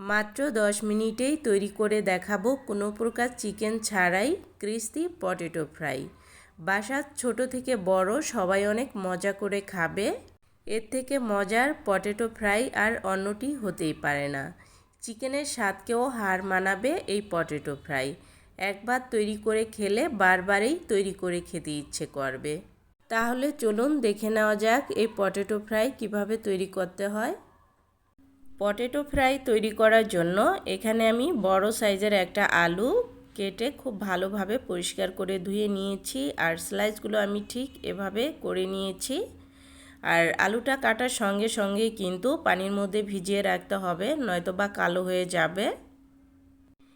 মাত্র দশ মিনিটেই তৈরি করে দেখাবো কোনো প্রকার চিকেন ছাড়াই ক্রিস্পি পটেটো ফ্রাই। বাসার ছোট থেকে বড় সবাই অনেক মজা করে খাবে। এর থেকে মজার পটেটো ফ্রাই আর অন্যটি হতেই পারে না। চিকেনের স্বাদকেও হার মানাবে এই পটেটো ফ্রাই। একবার তৈরি করে খেলে বারবারই তৈরি করে খেতে ইচ্ছে করবে। তাহলে চলুন দেখে নেওয়া যাক এই পটেটো ফ্রাই কীভাবে তৈরি করতে হয়। পটেটো ফ্রাই তৈরি করার জন্য এখানে আমি বড় সাইজের একটা আলু কেটে খুব ভালোভাবে পরিষ্কার করে ধুয়ে নিয়েছি আর স্লাইসগুলো আমি ঠিক এভাবে করে নিয়েছি। আর আলুটা কাটার সঙ্গে সঙ্গে কিন্তু পানির মধ্যে ভিজিয়ে রাখতে হবে, নয়তো বা কালো হয়ে যাবে।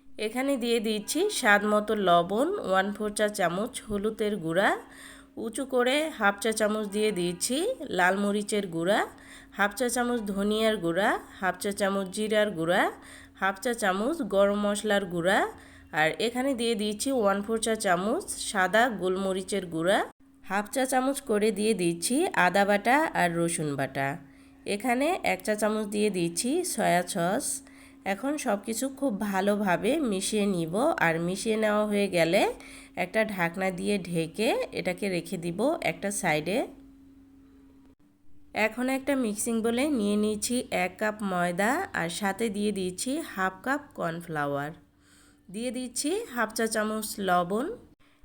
এখানে দিয়ে দিচ্ছি স্বাদ মতো লবণ ওয়ান ফোর চা চামচ হলুদের গুঁড়া উঁচু করে হাফ চা চামচ দিয়ে দিয়েছি লাল মরিচের গুঁড়া, হাফ চা চামচ ধনিয়ার গুঁড়া, হাফ চা চামচ জিরার গুঁড়া, হাফ চা চামচ গরম মশলার গুঁড়া আর এখানে দিয়ে দিয়েছি ওয়ান ফোর চা চামচ সাদা গোলমরিচের গুঁড়া, হাফ চা চামচ করে দিয়ে দিচ্ছি আদা বাটা আর রসুন বাটা। এখানে এক চা চামচ দিয়ে দিচ্ছি সয়া সস এখন সব কিছু খুব ভালোভাবে মিশিয়ে নিব আর মিশিয়ে নেওয়া হয়ে গেলে একটা ঢাকনা দিয়ে ঢেকে এটাকে রেখে দিব একটা সাইডে এখন একটা মিক্সিং বলে নিয়ে নিয়েছি এক কাপ ময়দা আর সাথে দিয়ে দিয়েছি হাফ কাপ কর্নফ্লাওয়ার দিয়ে দিচ্ছি হাফ চা চামচ লবণ,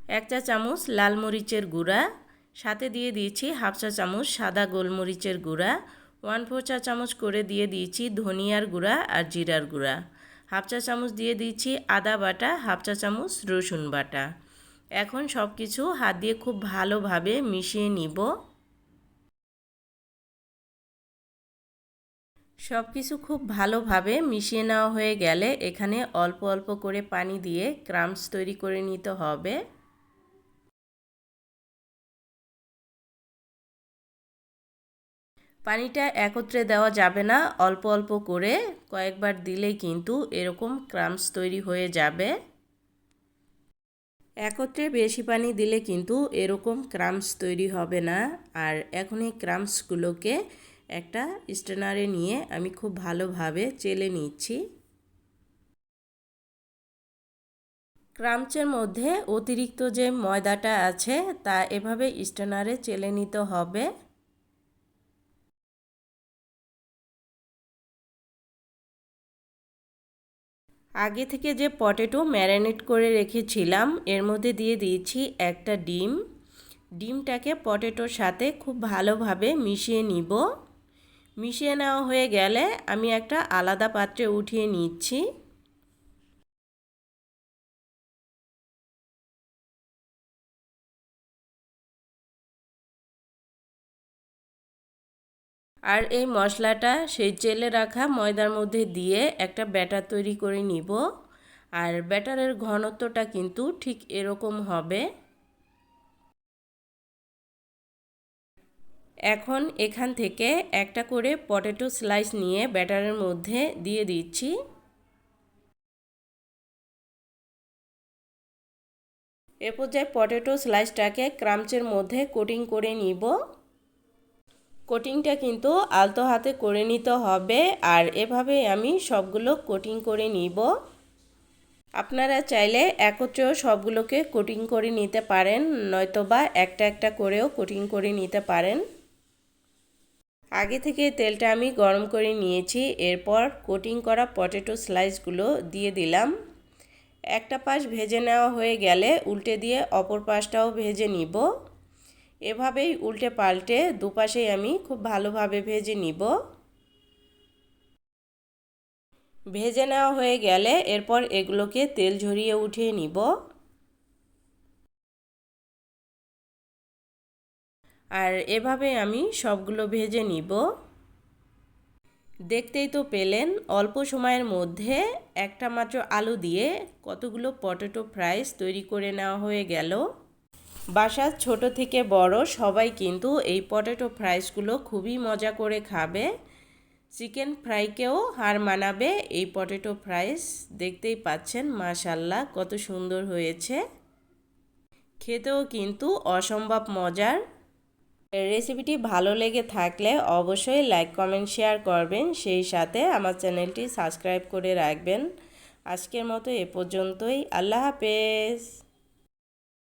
এক চা চামচ লাল মরিচের গুঁড়া, সাথে দিয়ে দিয়েছি হাফ চা চামচ সাদা গোলমরিচের গুঁড়া ওয়ান ফোর চা চামচ করে দিয়ে দিয়েছি ধনিয়ার গুঁড়া আর জিরার গুঁড়া। হাফ চা চামচ দিয়ে দিচ্ছি আদা বাটা, হাফ চা চামচ রসুন বাটা। এখন সব কিছু হাত দিয়ে খুব ভালোভাবে মিশিয়ে নিব। সব কিছু খুব ভালোভাবে মিশিয়ে নেওয়া হয়ে গেলে এখানে অল্প অল্প করে পানি দিয়ে ক্রামস তৈরি করে নিতে হবে। পানিটা একত্রে দেওয়া যাবে না, অল্প অল্প করে কয়েকবার দিলেই কিন্তু এরকম ক্রামস তৈরি হয়ে যাবে। একত্রে বেশি পানি দিলে কিন্তু এরকম ক্রামস তৈরি হবে না। আর এখন এই ক্রামসগুলোকে একটা স্টেনারে নিয়ে আমি খুব ভালোভাবে চেলে নিচ্ছি। ক্রামচের মধ্যে অতিরিক্ত যে ময়দাটা আছে, তা এভাবে স্টেনারে চেলে নিতে হবে। আগে থেকে যে পটেটো ম্যারিনেট করে রেখেছিলাম, এর মধ্যে দিয়ে দিয়েছি একটা ডিম। ডিমটাকে পটেটোর সাথে খুব ভালোভাবে মিশিয়ে নিব। মিশিয়ে নেওয়া হয়ে গেলে আমি একটা আলাদা পাত্রে উঠিয়ে নিচ্ছি। আর এই মশলাটা সেই চেলে রাখা ময়দার মধ্যে দিয়ে একটা ব্যাটার তৈরি করে নিব। আর ব্যাটারের ঘনত্বটা কিন্তু ঠিক এরকম হবে। এখন এখান থেকে একটা করে পটেটো স্লাইস নিয়ে ব্যাটারের মধ্যে দিয়ে দিচ্ছি। এ পর্যায়ে পটেটো স্লাইসটাকে ক্রামচের মধ্যে কোটিং করে নিব। কোটিংটা কিন্তু আলতো হাতে করে নিতে হবে আর এভাবে আমি সবগুলো কোটিং করে নিব। আপনারা চাইলে একত্রেও সবগুলোকে কোটিং করে নিতে পারেন, নয়তোবা একটা একটা করেও কোটিং করে নিতে পারেন। আগে থেকে তেলটা আমি গরম করে নিয়েছি, এরপর কোটিং করা পটেটো স্লাইসগুলো দিয়ে দিলাম। একটা পাশ ভেজে নেওয়া হয়ে গেলে উল্টে দিয়ে অপর পাশটাও ভেজে নিব। এভাবেই উল্টে পাল্টে দুপাশেই আমি খুব ভালোভাবে ভেজে নিব। ভেজে নেওয়া হয়ে গেলে এরপর এগুলোকে তেল ঝরিয়ে উঠিয়ে নিব। আর এভাবে আমি সবগুলো ভেজে নিব। দেখতেই তো পেলেন, অল্প সময়ের মধ্যে একটা মাত্র আলু দিয়ে কতগুলো পটেটো ফ্রাইস তৈরি করে নেওয়া হয়ে গেল। বাসার ছোট থেকে বড় সবাই কিন্তু এই পটেটো ফ্রাইসগুলো খুবই মজা করে খাবে। চিকেন ফ্রাইকেও হার মানাবে এই পটেটো ফ্রাইস। দেখতেই পাচ্ছেন মাশাল্লাহ কত সুন্দর হয়েছে। খেতেও কিন্তু অসম্ভব মজার। রেসিপিটি ভালো লেগে থাকলে অবশ্যই লাইক, কমেন্ট, শেয়ার করবেন। সেই সাথে আমার চ্যানেলটি সাবস্ক্রাইব করে রাখবেন। আজকের মতো এ পর্যন্তই। আল্লাহ হাফেজ।